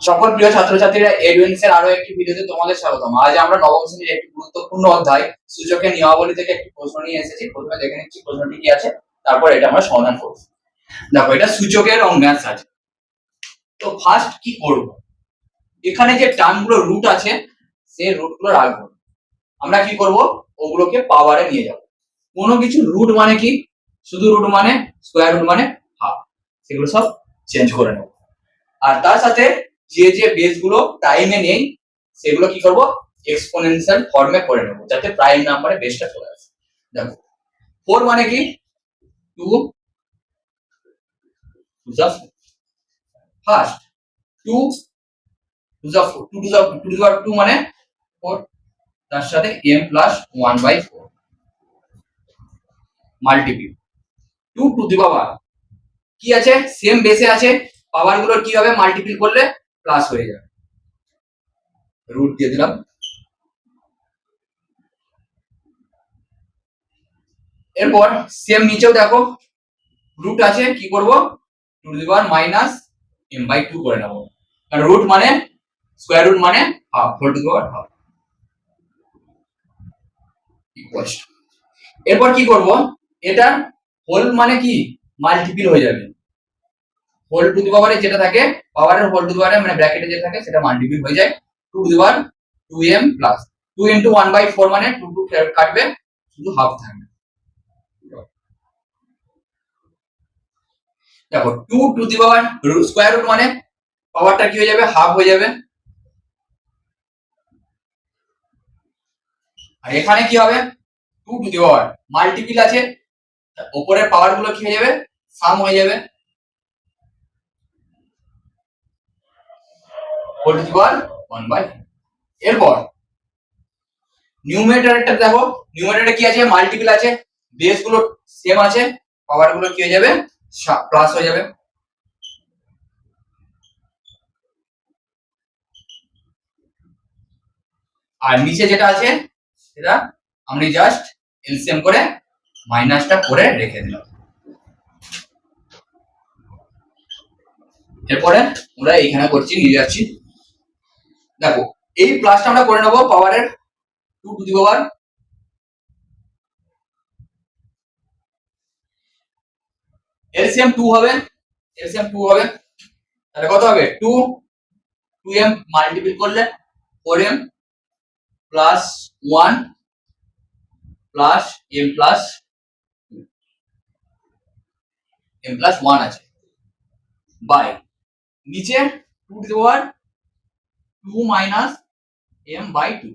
সকল প্রিয় ছাত্রছাত্রীরা এডুইন্স এর আরও একটি ভিডিওতে তোমাদের স্বাগতম। আজ আমরা নবম শ্রেণির একটি গুরুত্বপূর্ণ অধ্যায় সূচকের নিয়মাবলী থেকে একটি প্রশ্ন নিয়ে এসেছি। প্রথমে দেখে নিচ্ছি প্রশ্নটি কি আছে, তারপর এটা আমরা সমাধান করব। দেখো, এটা সূচকের অঙ্গাংশ আছে। তো ফার্স্ট কি করব? এখানে যে টার্মগুলো রুট আছে, সেই রুটগুলো রাখব। আমরা কি করব? ওগুলোকে পাওয়ারে নিয়ে যাব। কোনো কিছু রুট মানে কি? শুধু রুট মানে স্কোয়ার রুট মানে হাফ সেগুলো সব চেঞ্জ করে নেব। আর তার সাথে যে যে বেসগুলো টাইমে নেই, সেগুলো কি করব? এক্সপোনেনশিয়াল ফর্মে করে নেব, যাতে প্রাইম নাম্বারে বেসটা চলে আসে। দেখো ফোর মানে কি? Two first two to the two to the two two two মানে ফোর তার সাথে M plus one by four multiple two to the power কি আছে? সেম বেসে আছে। পাওয়ারগুলোর কি হবে? মাল্টিপিল করলে প্লাস হয়ে যাবে। রুট দিয়ে দিলাম। এরপর সেম নিচেও দেখো রুট আছে, কি করব? To the power minus M by two করে নেব। কারণ রুট মানে স্কোয়ার রুট মানে half whole to the power half এরপর কি করব? এটা হোল মানে কি? মাল্টিপিল হয়ে যাবে। হোল টু দি পাওয়ারে যেটা থাকে পাওয়ারের হোল টু দি মানে ব্র্যাকেটে যেটা থাকে সেটা মাল্টিপিল হয়ে যায় two to the power two M plus two into one by four মানে টু টু কাটবে, শুধু হাফ থাকবে। দেখো two to the power square root মানে পাওয়ারটা কি হয়ে যাবে? হাফ হয়ে যাবে। আর এখানে কি হবে? Two to the power multiple আছে ওপরের পাওয়ারগুলো কি হয়ে যাবে? সাম হয়ে যাবে। Whole to the power one by এরপর দেখো। কি আছে? মাল্টিপল আছে। বেসগুলো আছে। পাওয়ারগুলো কি হয়ে যাবে? প্লাস হয়ে যাবে। আর নিচে যেটা আছে, সেটা আমি জাস্ট এলসিএম করে মাইনাসটা করে রেখে দিলাম। এরপরে আমরা এইখানে করছি, নিয়ে যাচ্ছি। দেখো, এই প্লাসটা আমরা করে নেব পাওয়ারের two to the power LCM two হবে এলসিএম টু হবে। তাহলে কত হবে? টু টু এম মাল্টিপ্ল করলে four M plus one plus M plus M plus one আছে। বাই নিচে two to the power two minus M by two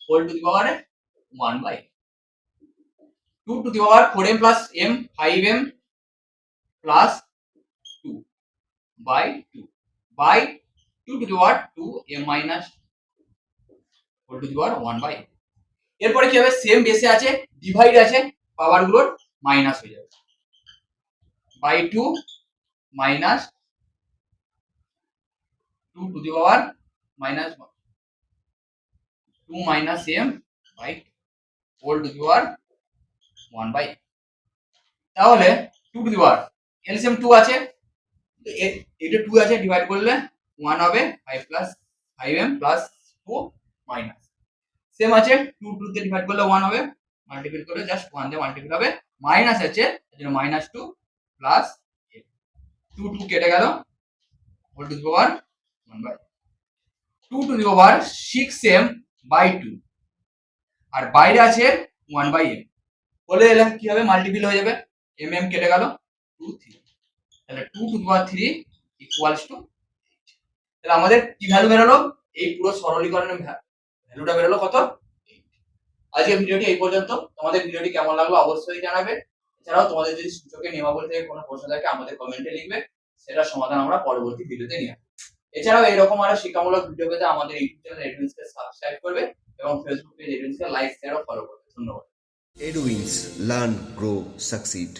whole to the power one by two to the power four M plus M five M plus two by two by two to the power two M minus whole to the power one by এরপরে কি হবে? Same বেসে আছে divide আছে পাওয়ারগুলোর minus হয়ে যাবে। By two minus two to the power minus two minus M by whole to the power one by তাহলে two to the power LCM two আছে, তো এ- এটা টু আছে ডিভাইড করলে ওয়ান হবে five plus five M plus two minus same আছে two two দিয়ে divide করলে ওয়ান হবে মাল্টিপ্ল করলে জাস্ট ওয়ান দিয়ে মাল্টিপ্ল হবে মাইনাস আছে এই জন্য minus two plus two two কেটে গেল whole to the power one by two to the power six M by two আর বাইরে আছে ওয়ান বাই এম বলে এলাম কি হবে? মাল্টিপিল হয়ে যাবে। এম এম কেটে গেল টু থ্রি তাহলে two to power three equals two তাহলে আমাদের কি ভ্যালু বেরোলো? এই পুরো সরলীকরণের ভ্যালুটা বেরোলো কত? আজকের ভিডিওটি এই পর্যন্ত। তোমাদের ভিডিওটি কেমন লাগল অবশ্যই জানাবে। এছাড়াও তোমাদের যদি সূচকের নিয়মাবলী থেকে কোনো প্রশ্ন থাকে, আমাদের কমেন্টে লিখবে। সেটা সমাধান আমরা পরবর্তী ভিডিওতে নিয়ে আসব। এছাড়াও এরকম আরও শিক্ষামূলক ভিডিও পেতে আমাদের ইউটিউব চ্যানেল এডুইন্সকে সাবস্ক্রাইব করবে এবং ফেসবুক পেজ এডুইন্সকে লাইক শেয়ার ও ফলো করবে ধন্যবাদ এডুইন্স লার্ন গ্রো Succeed.